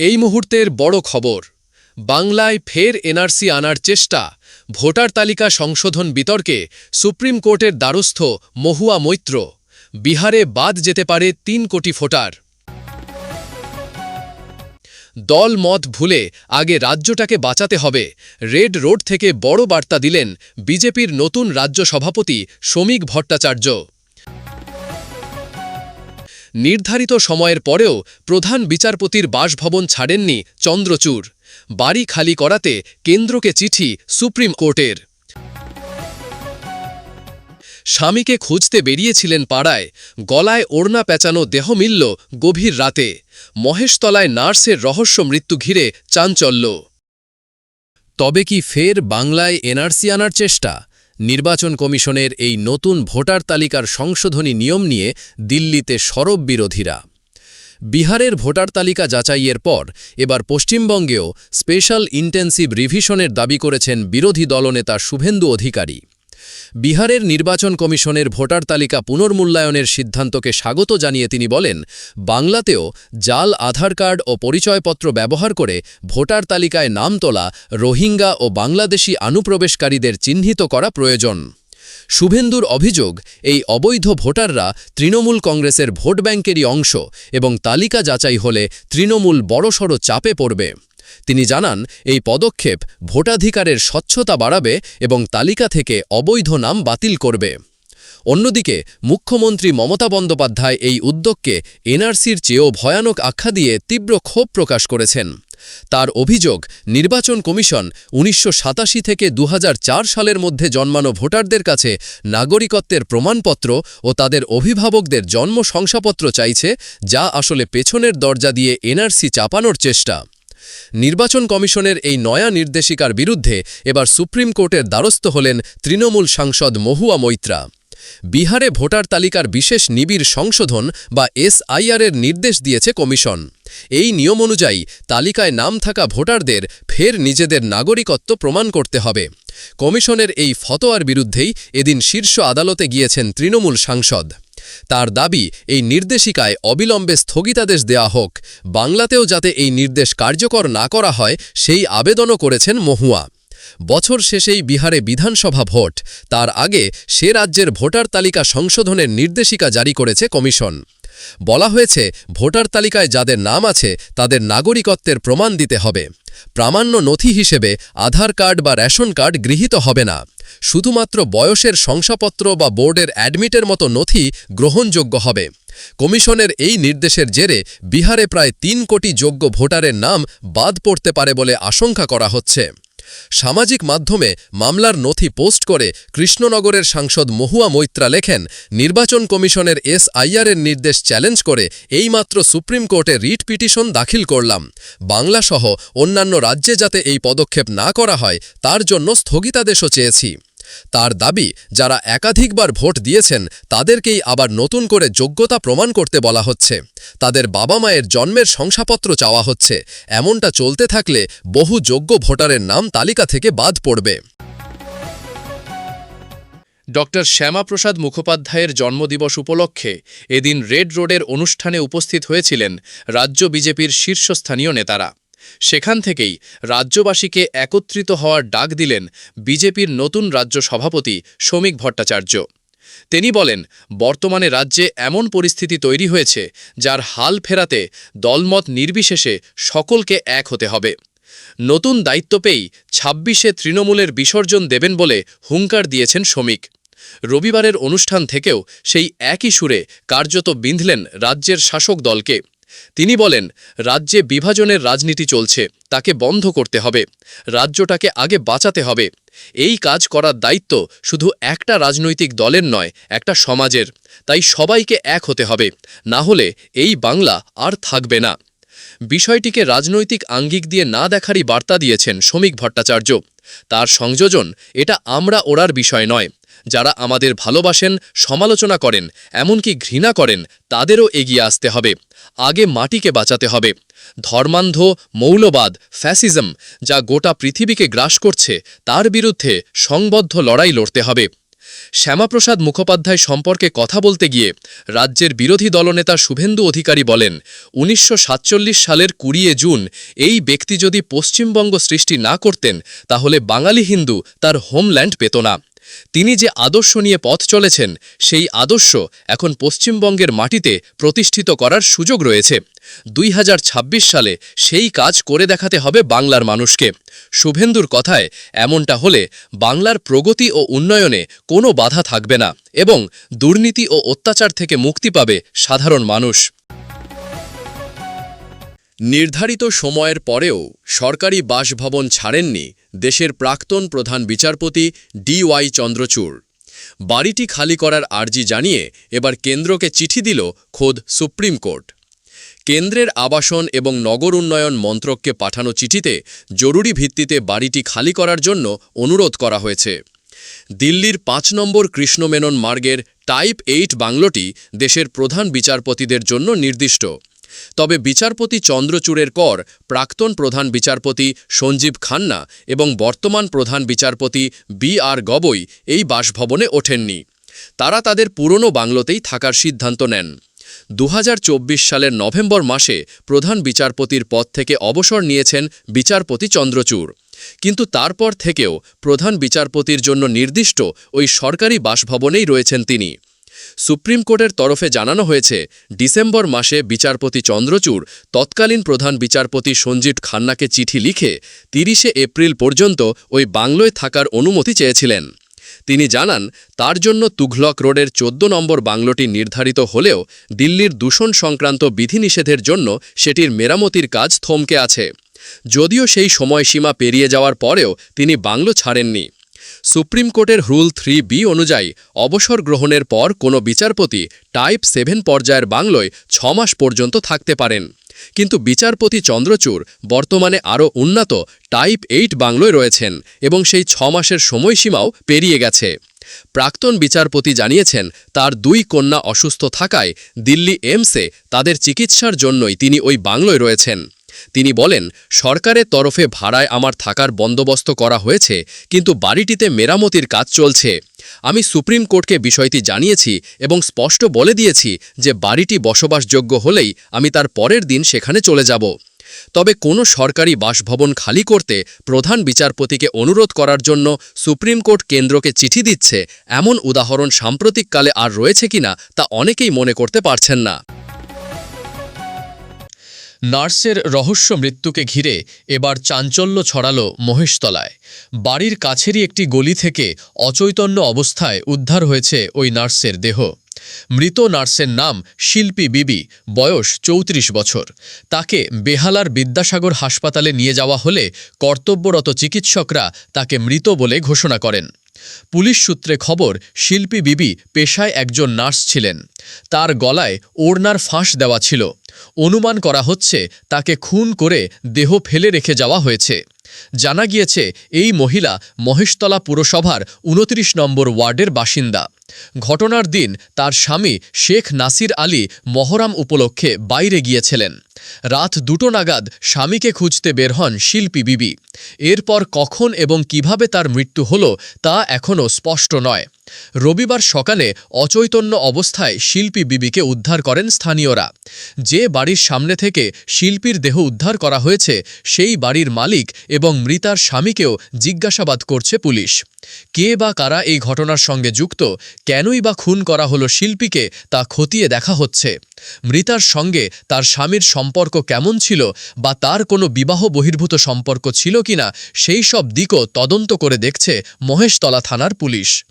এই মুহূর্তের বড় খবর, বাংলায় ফের এনআরসি আনার চেষ্টা, ভোটার তালিকা সংশোধন বিতর্কে সুপ্রিম কোর্টের দ্বারস্থ মহুয়া মৈত্র, বিহারে বাদ যেতে পারে তিন কোটি ভোটার। দল মত ভুলে আগে রাজ্যটাকে বাঁচাতে হবে, রেড রোড থেকে বড় বার্তা দিলেন বিজেপির নতুন রাজ্য সভাপতি শ্রমিক ভট্টাচার্য। নির্ধারিত সময়ের পরেও প্রধান বিচারপতির বাসভবন ছাড়েননি চন্দ্রচূড়। বাড়ি খালি করাতে কেন্দ্রকে চিঠি সুপ্রিম কোর্টের। স্বামীকে খুঁজতে বেরিয়েছিলেন পাড়ায়, গলায় ওড়না পেঁচানো দেহ মিলল গভীর রাতে। মহেশতলায় নার্সের রহস্য মৃত্যু ঘিরে চাঞ্চল্য। তবে কি ফের বাংলায় এনআরসি আনার চেষ্টা? নির্বাচন কমিশনের এই নতুন ভোটার তালিকার সংশোধনী নিয়ম নিয়ে দিল্লিতে সরব বিরোধীরা। বিহারের ভোটার তালিকা যাচাইয়ের পর এবার পশ্চিমবঙ্গেও স্পেশাল ইন্টেন্সিভ রিভিশনের দাবি করেছেন বিরোধী দলনেতা শুভেন্দু অধিকারী। বিহারের নির্বাচন কমিশনের ভোটার তালিকা পুনর্মূল্যায়নের সিদ্ধান্তকে স্বাগত জানিয়ে তিনি বলেন, বাংলাতেও জাল, আধার কার্ড ও পরিচয়পত্র ব্যবহার করে ভোটার তালিকায় নাম তোলা, রোহিঙ্গা ও বাংলাদেশি অনুপ্রবেশকারীদের চিহ্নিত করা প্রয়োজন। শুভেন্দুর অভিযোগ, এই অবৈধ ভোটাররা তৃণমূল কংগ্রেসের ভোট ব্যাংকেরই অংশ এবং তালিকা যাচাই হলে তৃণমূল বড়সড় চাপে পড়বে। তিনি জানান, এই পদক্ষেপ ভোটাধিকারের স্বচ্ছতা বাড়াবে এবং তালিকা থেকে অবৈধ নাম বাতিল করবে। অন্যদিকে, মুখ্যমন্ত্রী মমতা বন্দ্যোপাধ্যায় এই উদ্যোগকে এনআরসির চেয়েও ভয়ানক আখ্যা দিয়ে তীব্র ক্ষোভ প্রকাশ করেছেন। তার অভিযোগ, নির্বাচন কমিশন উনিশশো সাতাশি থেকে দু হাজার চার সালের মধ্যে জন্মানো ভোটারদের কাছে নাগরিকত্বের প্রমাণপত্র ও তাদের অভিভাবকদের জন্ম শংসাপত্র চাইছে, যা আসলে পেছনের দরজা দিয়ে এনআরসি চাপানোর চেষ্টা। নির্বাচন কমিশনের এই নয়া নির্দেশিকার বিরুদ্ধে এবার সুপ্রিম কোর্টের দ্বারস্থ হলেন তৃণমূল সাংসদ মহুয়া মৈত্রা। বিহারে ভোটার তালিকার বিশেষ নিবিড় সংশোধন বা এসআইআরের নির্দেশ দিয়েছে কমিশন। এই নিয়ম অনুযায়ী তালিকায় নাম থাকা ভোটারদের ফের নিজেদের নাগরিকত্ব প্রমাণ করতে হবে। কমিশনের এই ফতোয়ার বিরুদ্ধেই এদিন শীর্ষ আদালতে গিয়েছেন তৃণমূল সাংসদ। তার দাবি, এই নির্দেশিকায় অবিলম্বে স্থগিতাদেশ দেয়া হোক। বাংলাতেও যাতে এই নির্দেশ কার্যকর না করা হয়, সেই আবেদনও করেছেন মহুয়া। বছর শেষেই বিহারে বিধানসভা ভোট। তার আগে সে রাজ্যের ভোটার তালিকা সংশোধনের নির্দেশিকা জারি করেছে কমিশন। বলা হয়েছে, ভোটার তালিকায় যাদের নাম আছে, তাদের নাগরিকত্বের প্রমাণ দিতে হবে। প্রামাণ্য নথি হিসেবে আধার কার্ড বা রেশন কার্ড গৃহীত হবে না। শুধুমাত্র বয়সের শংসাপত্র বা বোর্ডের অ্যাডমিটের মতো নথি গ্রহণযোগ্য হবে। কমিশনের এই নির্দেশের জেরে বিহারে প্রায় তিন কোটি যোগ্য ভোটারের নাম বাদ পড়তে পারে বলে আশঙ্কা করা হচ্ছে। সামাজিক মাধ্যমে মামলার নথি পোস্ট করে কৃষ্ণনগরের সাংসদ মহুয়া মৈত্রা লেখেন, নির্বাচন কমিশনের এস আইআরের নির্দেশ চ্যালেঞ্জ করে এইমাত্র সুপ্রিম কোর্টে রিট পিটিশন দাখিল করলাম। বাংলাসহ অন্যান্য রাজ্যে যাতে এই পদক্ষেপ না করা হয়, তার জন্য স্থগিতাদেশও চেয়েছি। তার দাবি, যারা একাধিকবার ভোট দিয়েছেন, তাদেরকেই আবার নতুন করে যোগ্যতা প্রমাণ করতে বলা হচ্ছে। তাদের বাবা মায়ের জন্মের শংসাপত্র চাওয়া হচ্ছে। এমনটা চলতে থাকলে বহু যোগ্য ভোটারের নাম তালিকা থেকে বাদ পড়বে। ড. শ্যামাপ্রসাদ মুখোপাধ্যায়ের জন্মদিবস উপলক্ষে এদিন রেড রোডের অনুষ্ঠানে উপস্থিত হয়েছিলেন রাজ্য বিজেপির শীর্ষস্থানীয় নেতারা। সেখান থেকেই রাজ্যবাসীকে একত্রিত হওয়ার ডাক দিলেন বিজেপির নতুন রাজ্য সভাপতি শ্রমিক ভট্টাচার্য। তিনি বলেন, বর্তমানে রাজ্যে এমন পরিস্থিতি তৈরি হয়েছে যার হাল ফেরাতে দলমত নির্বিশেষে সকলকে এক হতে হবে। নতুন দায়িত্ব পেয়েই ছাব্বিশে তৃণমূলের বিসর্জন দেবেন বলে হুঙ্কার দিয়েছেন শ্রমিক। রবিবারের অনুষ্ঠান থেকেও সেই একই সুরে কার্যত বিঁধলেন রাজ্যের শাসক দলকে। তিনি বলেন, রাজ্যে বিভাজনের রাজনীতি চলছে, তাকে বন্ধ করতে হবে, রাজ্যটাকে আগে বাঁচাতে হবে। এই কাজ করার দায়িত্ব শুধু একটা রাজনৈতিক দলের নয়, একটা সমাজের। তাই সবাইকে এক হতে হবে, না হলে এই বাংলা আর থাকবে না। বিষয়টিকে রাজনৈতিক আঙ্গিক দিয়ে না দেখারই বার্তা দিয়েছেন শ্রমিক ভট্টাচার্য। তার সংযোজন, এটা আমরা ওড়ার বিষয় নয়। যারা আমাদের ভালোবাসেন, সমালোচনা করেন, এমনকি ঘৃণা করেন, তাদেরও এগিয়ে আসতে হবে। আগে মাটিকে বাঁচাতে হবে। ধর্মান্ধ, মৌলবাদ, ফ্যাসিজম, যা গোটা পৃথিবীকে গ্রাস করছে, তার বিরুদ্ধে সংবদ্ধ লড়াই লড়তে হবে। শ্যামাপ্রসাদ মুখোপাধ্যায় সম্পর্কে কথা বলতে গিয়ে রাজ্যের বিরোধী দলনেতা শুভেন্দু অধিকারী বলেন, উনিশশো সাতচল্লিশ সালের কুড়িয়ে জুন এই ব্যক্তি যদি পশ্চিমবঙ্গ সৃষ্টি না করতেন, তাহলে বাঙালি হিন্দু তার হোমল্যান্ড পেত না। তিনি যে আদর্শ নিয়ে পথ চলেছেন, সেই আদর্শ এখন পশ্চিমবঙ্গের মাটিতে প্রতিষ্ঠিত করার সুযোগ রয়েছে। দুই হাজার ছাব্বিশ সালে সেই কাজ করে দেখাতে হবে বাংলার মানুষকে। শুভেন্দুর কথায়, এমনটা হলে বাংলার প্রগতি ও উন্নয়নে কোনো বাধা থাকবে না এবং দুর্নীতি ও অত্যাচার থেকে মুক্তি পাবে সাধারণ মানুষ। নির্ধারিত সময়ের পরেও সরকারি বাসভবন ছাড়েননি দেশের প্রাক্তন প্রধান বিচারপতি ডি ওয়াই চন্দ্রচূড়। বাড়িটি খালি করার আর্জি জানিয়ে এবার কেন্দ্রকে চিঠি দিল খোদ সুপ্রিম কোর্ট। কেন্দ্রের আবাসন এবং নগর উন্নয়ন মন্ত্রককে পাঠানো চিঠিতে জরুরি ভিত্তিতে বাড়িটি খালি করার জন্য অনুরোধ করা হয়েছে। দিল্লির পাঁচ নম্বর কৃষ্ণমেনন মার্গের টাইপ এইট বাংলোটি দেশের প্রধান বিচারপতিদের জন্য নির্দিষ্ট। তবে বিচারপতি চন্দ্রচূড়ের কর, প্রাক্তন প্রধান বিচারপতি সঞ্জীব খান্না এবং বর্তমান প্রধান বিচারপতি বি আর গবই এই বাসভবনে ওঠেননি। তারা তাদের পুরনো বাংলোতেই থাকার সিদ্ধান্ত নেন। দু হাজার চব্বিশ সালের নভেম্বর মাসে প্রধান বিচারপতির পদ থেকে অবসর নিয়েছেন বিচারপতি চন্দ্রচূড়। কিন্তু তারপর থেকেও প্রধান বিচারপতির জন্য নির্দিষ্ট ওই সরকারি বাসভবনেই রয়েছেন তিনি। সুপ্রিম কোর্টের তরফে জানানো হয়েছে, ডিসেম্বর মাসে বিচারপতি চন্দ্রচূড়, তৎকালীন প্রধান বিচারপতি সঞ্জিত খান্নাকে চিঠি লিখে তিরিশে এপ্রিল পর্যন্ত ওই বাংলোয় থাকার অনুমতি চেয়েছিলেন। তিনি জানান, তার জন্য তুঘলক রোডের চোদ্দ নম্বর বাংলোটি নির্ধারিত হলেও দিল্লির দূষণ সংক্রান্ত বিধিনিষেধের জন্য সেটির মেরামতির কাজ থমকে আছে। যদিও সেই সময়সীমা পেরিয়ে যাওয়ার পরেও তিনি বাংলো ছাড়েননি। সুপ্রিম কোর্টের রুল থ্রি বি অনুযায়ী অবসর গ্রহণের পর কোনো বিচারপতি টাইপ সেভেন পর্যায়ের বাংলোয় ছ মাস পর্যন্ত থাকতে পারেন। কিন্তু বিচারপতি চন্দ্রচূড় বর্তমানে আরও উন্নত টাইপ এইট বাংলোয় রয়েছেন এবং সেই ছ মাসের সময়সীমাও পেরিয়ে গেছে। প্রাক্তন বিচারপতি জানিয়েছেন, তার দুই কন্যা অসুস্থ থাকায় দিল্লি এমসে তাদের চিকিৎসার জন্যই তিনি ওই বাংলোয় রয়েছেন। তিনি বলেন, সরকারের তরফে ভাড়ায় আমার থাকার বন্দোবস্ত করা হয়েছে, কিন্তু বাড়িটিতে মেরামতির কাজ চলছে। আমি সুপ্রিম কোর্টকে বিষয়টি জানিয়েছি এবং স্পষ্ট বলে দিয়েছি যে বাড়িটি বসবাসযোগ্য হলেই আমি তার পরের দিন সেখানে চলে যাব। তবে কোনো সরকারি বাসভবন খালি করতে প্রধান বিচারপতিকে অনুরোধ করার জন্য সুপ্রিম কোর্ট কেন্দ্রকে চিঠি দিচ্ছে, এমন উদাহরণ সাম্প্রতিককালে আর রয়েছে কিনা তা অনেকেই মনে করতে পারছেন না। নার্সের রহস্য মৃত্যুকে ঘিরে এবার চাঞ্চল্য ছড়াল মহেশতলায়। বাড়ির কাছেরই একটি গলি থেকে অচৈতন্য অবস্থায় উদ্ধার হয়েছে ওই নার্সের দেহ। মৃত নার্সের নাম শিল্পী বিবি, বয়স চৌত্রিশ বছর। তাকে বেহালার বিদ্যাসাগর হাসপাতালে নিয়ে যাওয়া হলে কর্তব্যরত চিকিৎসকরা তাকে মৃত বলে ঘোষণা করেন। পুলিশ সূত্রে খবর, শিল্পী বিবি পেশায় একজন নার্স ছিলেন। তার গলায় ওড়নার ফাঁস দেওয়া ছিল। অনুমান করা হচ্ছে তাকে খুন করে দেহ ফেলে রেখে যাওয়া হয়েছে। জানা গিয়েছে, এই মহিলা মহেশতলা পুরসভার উনত্রিশ নম্বর ওয়ার্ডের বাসিন্দা। ঘটনার দিন তার স্বামী শেখ নাসির আলী মহরাম উপলক্ষে বাইরে গিয়েছিলেন। রাত দুটো নাগাদ স্বামীকে খুঁজতে বের হন শিল্পী বিবি। এরপর কখন এবং কীভাবে তার মৃত্যু হল তা এখনও স্পষ্ট নয়। রবিবার সকালে অচৈতন্য অবস্থায় শিল্পী বিবিকে উদ্ধার করেন স্থানীয়রা। যে বাড়ির সামনে থেকে শিল্পীর দেহ উদ্ধার করা হয়েছে, সেই বাড়ির মালিক এবং মৃতার স্বামীকেও জিজ্ঞাসাবাদ করছে পুলিশ। কে বা কারা এই ঘটনার সঙ্গে যুক্ত? কেনই বা খুন করা হলো শিল্পীকে? তা খতিয়ে দেখা হচ্ছে। মৃতার সঙ্গে তার স্বামীর সম্পর্ক কেমন ছিল বা তার কোনো বিবাহ বহির্ভূত সম্পর্ক ছিল কিনা, সেই সব দিকও তদন্ত করে দেখছে মহেশতলা থানার পুলিশ।